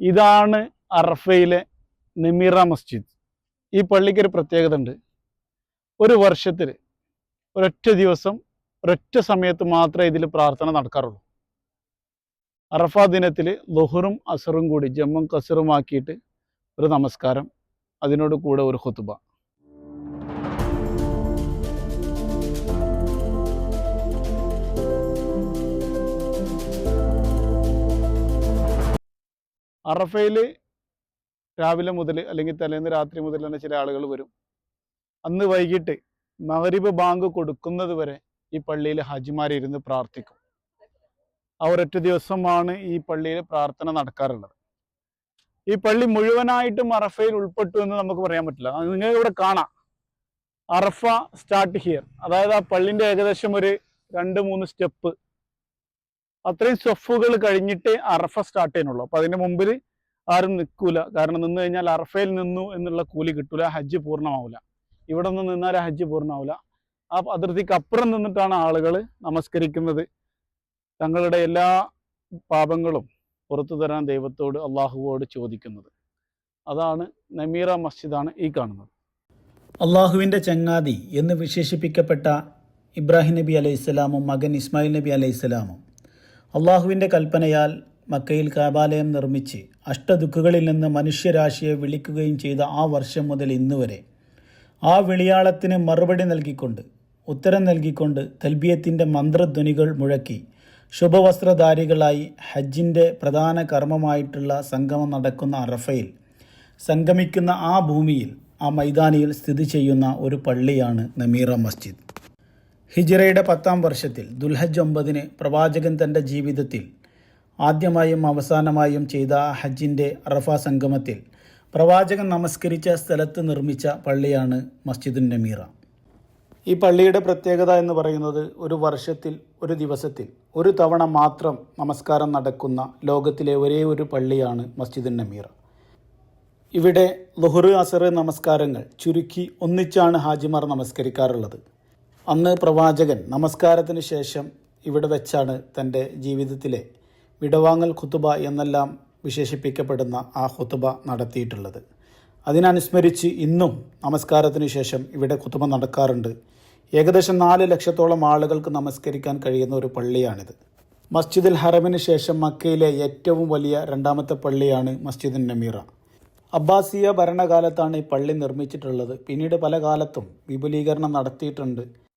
ഇതാണ് അറഫയിലെ നെമീറ മസ്ജിദ്. ഈ പള്ളിക്ക് ഒരു പ്രത്യേകത ഉണ്ട്. ഒരു വർഷത്തിൽ ഒരൊറ്റ ദിവസം ഒരൊറ്റ സമയത്ത് മാത്രമേ ഇതിൽ പ്രാർത്ഥന നടക്കാറുള്ളൂ. അറഫ ദിനത്തിൽ ലൊഹറും അസറും കൂടി ജമ്മും കസറുമാക്കിയിട്ട് ഒരു നമസ്കാരം അതിനോട് കൂടെ ഒരു ഖുതുബ. അറഫയിൽ രാവിലെ മുതൽ അല്ലെങ്കിൽ തലേന്ന് രാത്രി മുതൽ തന്നെ ചില ആളുകൾ വരും. അന്ന് വൈകിട്ട് മഹരിബ് ബാങ്ക് കൊടുക്കുന്നത് വരെ ഈ പള്ളിയിൽ ഹാജിമാരിരുന്ന് പ്രാർത്ഥിക്കും. ആ ഒരൊറ്റ ദിവസമാണ് ഈ പള്ളിയിൽ പ്രാർത്ഥന നടക്കാറുള്ളത്. ഈ പള്ളി മുഴുവനായിട്ടും അറഫയിൽ ഉൾപ്പെട്ടു എന്ന് നമുക്ക് പറയാൻ പറ്റില്ല. നിങ്ങൾ ഇവിടെ കാണാം. Arafa start here. അതായത് ആ പള്ളിന്റെ ഏകദേശം ഒരു രണ്ട് മൂന്ന് സ്റ്റെപ്പ് അത്രയും സ്വഫുകൾ കഴിഞ്ഞിട്ടേ അറഫ സ്റ്റാർട്ട് ചെയ്യാനുള്ളൂ അപ്പൊ അതിന്റെ മുമ്പിൽ ആരും നിൽക്കൂല. കാരണം നിന്ന് കഴിഞ്ഞാൽ അറഫയിൽ നിന്നു എന്നുള്ള കൂലി കിട്ടൂല. ഹജ്ജ് പൂർണമാവില്ല ഇവിടെ നിന്ന് നിന്നാൽ ഹജ്ജ് പൂർണമാവില്ല ആ അതിർത്തിക്ക് അപ്പുറം നിന്നിട്ടാണ് ആളുകൾ നമസ്കരിക്കുന്നത്. തങ്ങളുടെ എല്ലാ പാപങ്ങളും പുറത്തു തരാൻ ദൈവത്തോട് അള്ളാഹുവോട് ചോദിക്കുന്നത്. അതാണ് നമീറ മസ്ജിദാണ് ഈ കാണുന്നത്. അള്ളാഹുവിന്റെ ചങ്ങാതി എന്ന് വിശേഷിപ്പിക്കപ്പെട്ട ഇബ്രാഹിം നബി അലൈഹിസ്സലാമും മകൻ ഇസ്മായിൽ നബി അലൈഹിസ്സലാമും അള്ളാഹുവിന്റെ കൽപ്പനയാൽ മക്കയിൽ കാബാലയം നിർമ്മിച്ച് അഷ്ടദുഃഖുകളിൽ നിന്ന് മനുഷ്യരാശിയെ വിളിക്കുകയും ചെയ്ത ആ വർഷം മുതൽ ഇന്നുവരെ ആ വിളിയാളത്തിന് മറുപടി നൽകിക്കൊണ്ട് ഉത്തരം നൽകിക്കൊണ്ട് തൽബിയത്തിന്റെ മന്ത്രധ്വനികൾ മുഴക്കി ശുഭവസ്ത്രധാരികളായി ഹജ്ജിന്റെ പ്രധാന കർമ്മമായിട്ടുള്ള സംഗമം നടക്കുന്ന അറഫയിൽ സംഗമിക്കുന്ന ആ ഭൂമിയിൽ ആ മൈതാനിയിൽ സ്ഥിതി ചെയ്യുന്ന ഒരു പള്ളിയാണ് നമീറ മസ്ജിദ്. ഹിജറയുടെ പത്താം വർഷത്തിൽ ദുൽഹജ് ഒമ്പതിന് പ്രവാചകൻ തന്റെ ജീവിതത്തിൽ ആദ്യമായും അവസാനമായും ചെയ്ത ഹജ്ജിന്റെ അറഫ സംഗമത്തിൽ പ്രവാചകൻ നമസ്കരിച്ച സ്ഥലത്ത് നിർമ്മിച്ച പള്ളിയാണ് മസ്ജിദുൻ നമീറ. ഈ പള്ളിയുടെ പ്രത്യേകത എന്ന് പറയുന്നത് ഒരു വർഷത്തിൽ ഒരു ദിവസത്തിൽ ഒരു തവണ മാത്രം നമസ്കാരം നടക്കുന്ന ലോകത്തിലെ ഒരേ ഒരു പള്ളിയാണ് മസ്ജിദുൻ നമീറ. ഇവിടെ ലുഹുർ അസർ നമസ്കാരങ്ങൾ ചുരുക്കി ഒന്നിച്ചാണ് ഹാജിമാർ നമസ്കരിക്കാറുള്ളത്. അന്ന് പ്രവാചകൻ നമസ്കാരത്തിന് ശേഷം ഇവിടെ വെച്ചാണ് തന്റെ ജീവിതത്തിലെ വിടവാങ്ങൽ ഖുത്തുബ എന്നെല്ലാം വിശേഷിപ്പിക്കപ്പെടുന്ന ആ ഖുത്തുബ നടത്തിയിട്ടുള്ളത്. അതിനനുസ്മരിച്ച് ഇന്നും നമസ്കാരത്തിന് ശേഷം ഇവിടെ ഖുത്തുബ നടക്കാറുണ്ട്. ഏകദേശം നാല് ലക്ഷത്തോളം ആളുകൾക്ക് നമസ്കരിക്കാൻ കഴിയുന്ന ഒരു പള്ളിയാണിത്. മസ്ജിദുൽ ഹറമിന് ശേഷം മക്കയിലെ ഏറ്റവും വലിയ രണ്ടാമത്തെ പള്ളിയാണ് മസ്ജിദുൽ നമീറ. അബ്ബാസിയ ഭരണകാലത്താണ് ഈ പള്ളി നിർമ്മിച്ചിട്ടുള്ളത്. പിന്നീട് പല കാലത്തും വിപുലീകരണം നടത്തിയിട്ടുണ്ട്.